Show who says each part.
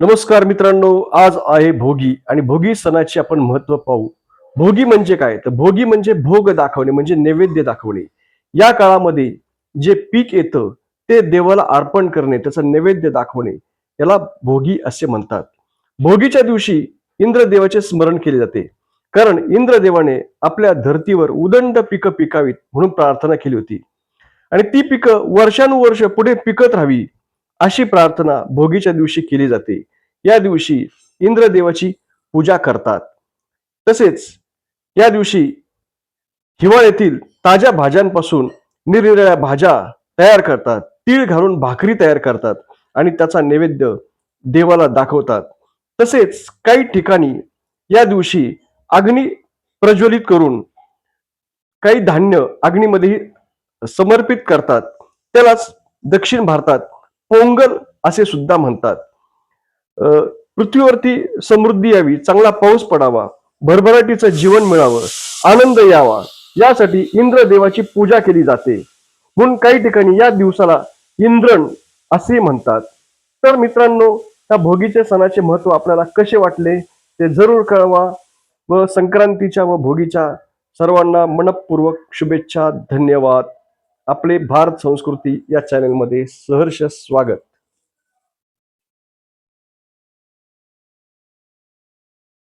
Speaker 1: नमस्कार मित्रांनो आज आहे भोगी आणि भोगी सणाचे आपण महत्त्व पाहू. भोगी म्हणजे काय? तर भोगी म्हणजे भोग दाखवणे म्हणजे नैवेद्य दाखवणे. या काळामध्ये जे पीक येतं ते देवाला अर्पण करणे त्याचं नैवेद्य दाखवणे याला भोगी असे म्हणतात. भोगीच्या दिवशी इंद्रदेवाचे स्मरण केले जाते. कारण इंद्रदेवाने आपल्या धर्तीवर उदंड पिकं पिकावीत म्हणून प्रार्थना केली होती. आणि ती पिकं वर्षानुवर्ष पुढे पिकत राहावी अशी प्रार्थना भोगीच्या दिवशी केली जाते. या दिवशी इंद्रदेवाची पूजा करतात. तसेच या दिवशी हिवाळ्यातील ताज्या भाज्यांपासून निरनिराळ्या भाज्या तयार करतात. तीळ घालून भाकरी तयार करतात आणि त्याचा नैवेद्य देवाला दाखवतात. तसेच काही ठिकाणी या दिवशी अग्नी प्रज्वलित करून काही धान्य अग्नीमध्ये समर्पित करतात. त्यालाच दक्षिण भारतात पोंगल असे सुद्धा म्हणतात. पृथ्वीवरती समृद्धी यावी चांगला पाऊस पडावा भरभराटीचं जीवन मिळावं आनंद यावा यासाठी इंद्रदेवाची पूजा केली जाते. म्हणून काही ठिकाणी या दिवसाला इंद्रण असे म्हणतात. तर मित्रांनो त्या भोगीच्या सणाचे महत्त्व आपल्याला कसे वाटले ते जरूर कळवा. व संक्रांतीच्या व भोगीच्या सर्वांना मनपूर्वक शुभेच्छा धन्यवाद. आपले भारत संस्कृती या चॅनलमध्ये सहर्ष स्वागत.